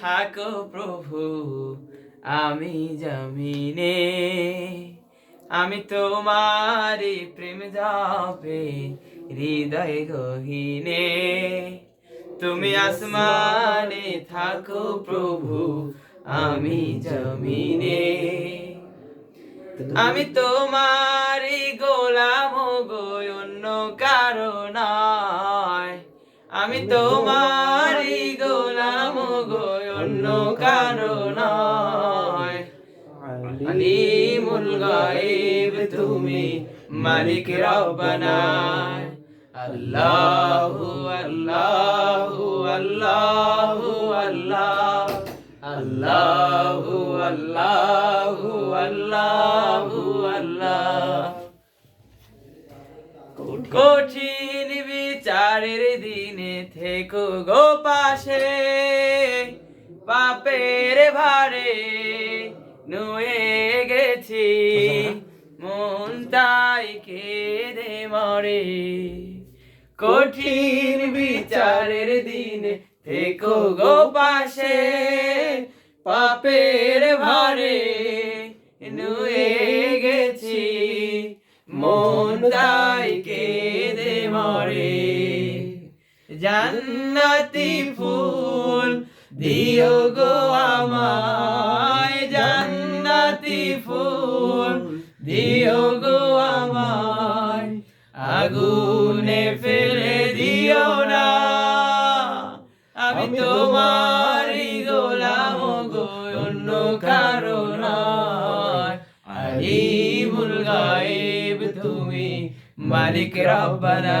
থাকো প্রভু, আমি জমিনে। আমি তোমারি প্রেম যাবে হৃদয় গহিনে। তুমি আসমানে থাকো প্রভু, আমি জমিনে। আমি তোমারই গোলাম গো অন্য কারণ আমি গোলাম অন্য কারণ আলিমুল গায়েব তুমি মালিক রব্বানা আল্লাহু আল্লাহু আল্লাহু, আল্লাহ। আল্লাহু আল্লাহু আল্লাহু, আল্লাহ। কঠিন বিচারের দিনে থেকো গো পাশে। পাপের ভারে নুয়ে গেছি। মন তাই কেঁদে মরে। কঠিন বিচারের দিনে থেকো গো পাশে। পাপের ভারে নুয়ে গেছি। মন তাই কেঁদে মরে। জান্নাতি ফুল দিও গো আমায় জান্নাতি ফুল দিও গো আমায় আগুনে ফেলে দিও না। আমি তোমারই গোলাম গো অন্য কারও নয়। আলিমুল গায়েব তুমি মালিক রব্বানা।